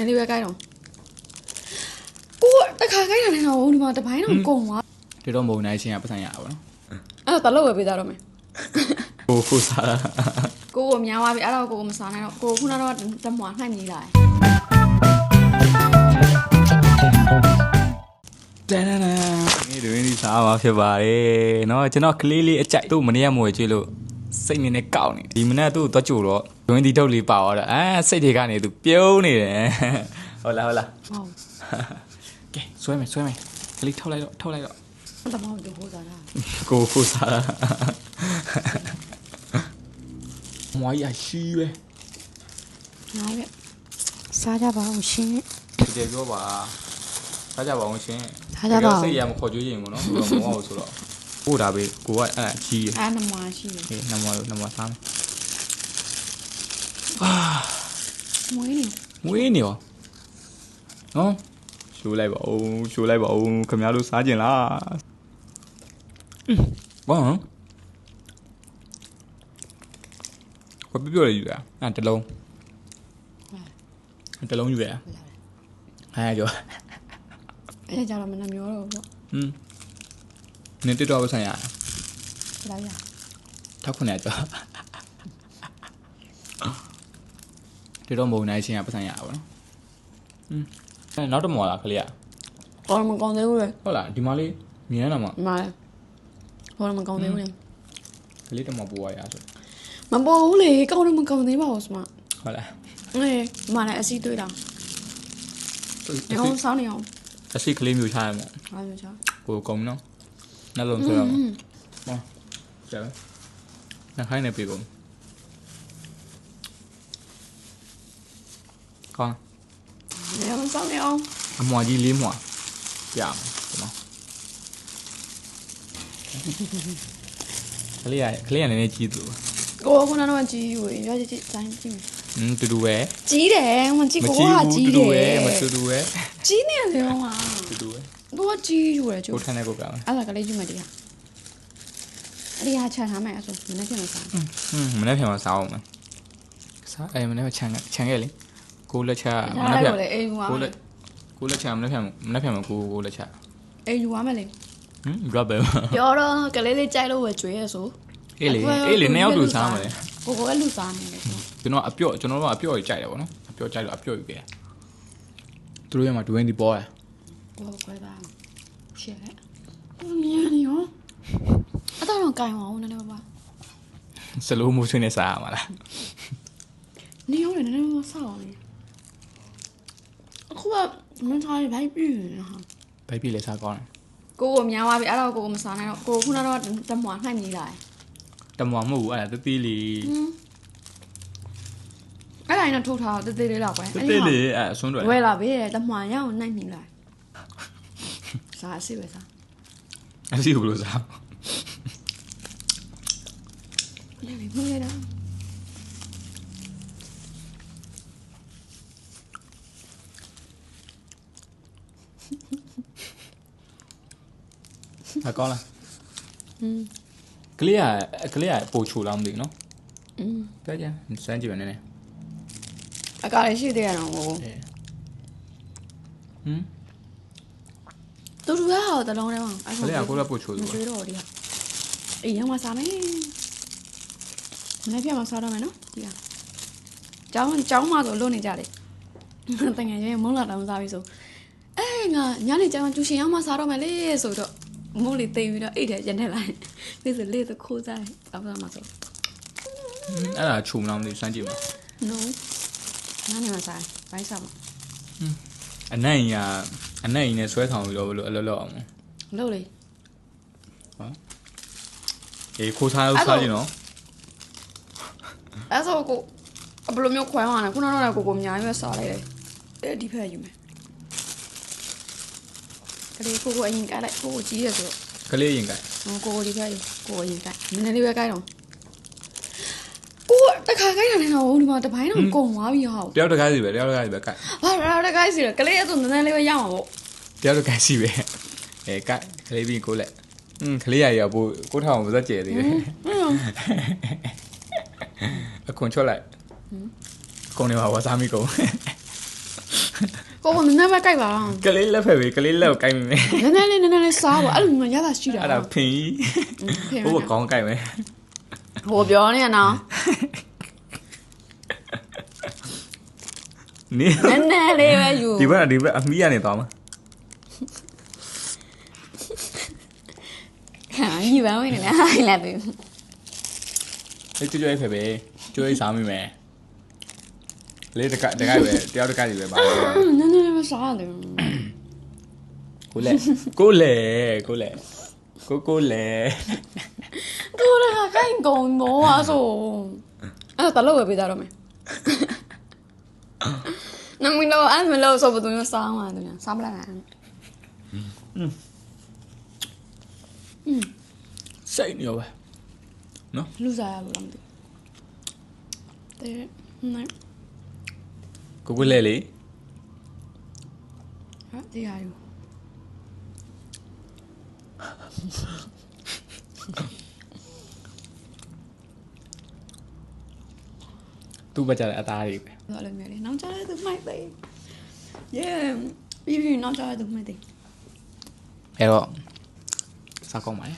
ည်းလေးပဲကြိုက်တော့ကိုတခါကြိုက်တာနဲ့တော့ဒီမှာတပိုင်းတော့ကုန်သွား ဒီတော့မုံနိုင်ချင်းကပတ်ဆိုင်ရပါဘောနော် အဲ့တော့တလို့ပဲပေးသားတော့မယ် ကိုကိုစားတာ ကိုကိုများသွားပြီအဲ့တော့ကိုကိုမစားနိုင်တော့ကိုခုနတော့တမွာနှိုက်နေလာ တန်တန်တန်ဒီတွင်ဒီစားမှာဖြစ်ပါတယ်เนาะကျွန်တော်ကလေးလေးအကြိုက်သူ့မနေ့ကမွေကြွေးလို့ စိတ်နေနဲ့ကောက်နေဒီမနေ့သူ့သွားကြိုတော့တွင်ဒီထုတ်လေးပါသွားတော့အဲစိတ်တွေကနေသူပြုံးနေတယ်ဟုတ်လားဟုတ်လားဟုတ်ကဲဆွဲမယ်ဆွဲမယ်ကလေးထောက်လိုက်တော့ထောက်လိုက်တော့တမောင်တို့ဟိုစားတာကိုကိုစားတာမွားရရှိပဲနိုင်ပဲစားကြပါဦးရှင်တကယ်ပြောပါစားကြပါအောင်ရှင်စားကြပါဦးစိတ်ရမခေါ်ကြွေးရင်ပေါ့နော်ဘယ်လိုမဟုတ်ဆိုတော့ ပို့တာပဲကိုကအဲ့ဒါကြီးရအဲ့နမွာရှိတယ်ဟေးနမလို့နမစားမယ်မွေးနေမွေးနေရောနော်ရှိုးလိုက်ပါဦးရှိုးလိုက်ပါဦးခင်ဗျားတို့စားကြင်လားဘာဟမ်ဘာပြပြောရယူတာအဲ့တလုံးတလုံးယူရအဲ့ကြောအဲ့ကြတော့မနှမျောတော့ဘူးဟွန်း နေတက်တော့ဆိုင်ရပေါ့လာရထောက်ခွနဲ့ကြောဒီတော့မုံနိုင်ချင်းကပတ်ဆိုင်ရပါတော့ဟွန်းအဲ့နောက်တော့မော်လာခလေးอ่ะကောင်းမကောင်းသေးဘူးလေဟုတ်လားဒီမလေးမြင်ရတာမမလဲဟောမကောင်းသေးဘူးလေကလေးတမပူရရဆိုမပေါ်ဘူးလေကောင်းတော့မကောင်းသေးပါဘူးစမဟုတ်လားအေးမလည်းအစီတွေ့တာညောင်းစောင်းနေအောင်အစီကလေးမျိုးချရမယ်အားမျိုးချာကိုကုံနော်နှ လုံးဆွဲရမယ်ဟောကျန်နှခိုင်းနေပြီကုန်ကောင်းညောင်းစောင်းနေအောင်အမွာကြီးလေးမွာပြမယ်ဒီမှာကလေးရကလေးရနည်းနည်းကြီးသူကိုကခုနကတော့ကြီးယူရွာကြီးကြီးတိုင်းကြည့်မယ်อืมတူတူပဲကြီးတယ်မကြီးမကိုကြီးကဘူးကြီးတူတယ်တူပဲမတူတူပဲကြီးနေတယ်ဟောမှာတူတူပဲ သူကကြီးယူတယ်ကျို့ကိုထန်းတဲ့ကိုပြမယ်အဲ့ဒါကလေးယူမယ်တရားအဲ့ဒီဟာချန်ထားမယ်အဲ့ဆိုမနေ့ကမှစားอืมမနေ့ပြန်မစားအောင်မယ်စားအဲမနေ့ကခြံခြံခဲ့လေကိုလက်ချက်မဒါနေ့လည်းပြန်ကိုလေအိမ်ယူရကိုမလယ်က်ကိုလက်ချာမနေ့ဖြန်မနေ့ဖြန်မကိုကိုလက်ချာအိမ်ယူရမယ်လေဟမ် rubber ပြောတော့ကလေးလေးကြိုက်လို့ပဲကျွေးရဆိုအေးလေအေးလေနှစ်ယောက်တူစားမယ်ကိုကိုကလူစားနေတယ်ကျွန်တော်အပြော့ကျွန်တော်တို့ကအပြော့ကြီးကြိုက်တယ်ဗောနော်အပြော့ကြိုက်လို့အပြော့ယူခဲ့သူတို့ရမှာ20ပေါ်ရ ကိုကိုပါရှယ်လက်မြန်နေရောအဲ့တော့ကင်အောင်နည်းနည်းပါစလိုမိုးဆွနေစားရမှာလားနေရောနည်းနည်းပါဆောက်အောင်အခုကမင်းသားရေးဘိုက်ပြည့်နေတာဟာဘိုက်ပြလေစားကောင်းတယ်ကိုကိုများသွားပြီအဲ့တော့ကိုကိုမစားနိုင်တော့ကိုခုနတော့တမွာနှိုက်နေလာတယ်တမွာမဟုတ်ဘူးအဲ့ဒါတတိလေးအဲ့ဒါရင်တော့ထုတ်ထားတေးသေးလေးလောက်ပဲတတိလေးအဲ့အစွန်းတွေဝဲလာပြီတမွာရအောင်နှိုက်နေလာ စားအစီပဲစား အစီဘလို့စား လေလေမလဲတာ အကောင်းလား อืม ကလေးကကလေးကပိုချိုလားမသိဘူးနော် อืม ကြကြစမ်းကြည့်ပါနည်းနည်း အကားလေးရှိသေးရတော့ဟို ဟမ် တူတူရအောင်တလုံးထဲမှာအဲ့ကလေးကကိုလည်းပိုချိုမလို့ကျွေးတော့ဒီဟာအေးရောမစားမယ်မနေ့ပြန်မစားတော့မယ်နော်ဒီဟာကျောင်းကျောင်းမှာဆိုလွတ်နေကြတယ်တကယ်ချင်းမုန်းလာတောင်စားပြီဆိုအေးငါညနေကျောင်းကျူရှင်ရောက်မှစားတော့မယ်လေဆိုတော့မိုးလေးတိတ်ပြီးတော့အိတ်ထဲရနေလိုက်ဒီဆိုလေတော့ခိုးစားတယ်အောက်မှာဆိုအဲ့ဒါချိုမလားမသိဘူးစမ်းကြည့်ပါ no နားနေမှာစားဘိုင်းစားမှာ အနံ့ကြီးကအနံ့ကြီးနဲ့ဆွဲထောင်ပြီးတော့ဘယ်လိုအလောလောအောင်လို့လေအေးခိုးစားလို့စားကြည့်နော်အဲ့ဆိုကိုဘယ်လိုမျိုးခွဲအောင်လဲခုနကတော့ကိုကိုအများကြီးပဲစားလိုက်တယ်အဲ့ဒီဖက်ယူမယ်ကလေးကိုကိုအရင်ကလိုက်ကိုကိုကြီးရဆိုတော့ကလေးရင်ကဟိုကိုကိုဒီဖက်ယူကိုကိုအရင်ကနည်းနည်းလေးပဲကြိုက်တော့ ကိုတခါကြိုက်တာနဲ့တော့ဒီမှာတပိုင်းတော့ကုန်သွားပြီဟာတယောက်တစ်ခါစီပဲတယောက်တစ်ခါစီပဲကတ်ဘာတော့တခါစီကလေးအဲ့ဆိုနည်းနည်းလေးပဲရမှာပေါ့တယောက်တစ်ခါစီပဲအဲကတ်ကလေးပြီးကိုလက်อืมကလေးရရပို့ကိုထောင်ပါစက်ကျဲသေးတယ်အခွန်ချော့လိုက်အကုန်နေပါဝါစားမိကုန်ကိုကိုနည်းနည်းပဲကြိုက်ပါကလေးလက်ဖက်ပဲကလေးလက်ကိုကိုင်းမိမယ်နည်းနည်းလေးနည်းနည်းလေးစားပါအဲ့လိုမျိုးရတာရှိတာအဲ့ဒါဖင်ကြီးဖေးဟိုကကောင်းကိုင်းမယ်ဟိုပြောနေရနော် နေနည်းနည်းလေးပဲယူဒီဘက်ကဒီဘက်အမီးကနေသွားမှာဟာညီပါဝင်နေလားဟိုင်လာပြီလေကျွတ်ကျွတ်ဖက်ပဲကျွတ်စားမိမယ်လေတကတကပဲတယောက်တကကြီးပဲပါနည်းနည်းလေးပဲစားရတယ်ကိုလေကိုလေကိုလေကိုကိုလေကိုလည်းဟာကိုင်ကုန်မောอ่ะဆိုအဲ့ဒါတလို့ပဲပေးကြတော့မယ် နမီလို့အဲ့မလို့ဆိုဘယ်သူမျိုးစားမှာတူညာစားမလားစိတ်နေရောပဲနော်လူစားရလို့လား သိတဲ့နိုင်ကိုကိုလေလေဟာတရားယူသူ့ဘက်ကြတဲ့အသားတွေပဲတော့လည်းမျိုးလေးနောက်ကြတဲ့သူမိုက်သေး yeah ပြီးပြီးနောက်ကြတဲ့သူမိုက်သေးအဲ့တော့စားကောင်းပါလေ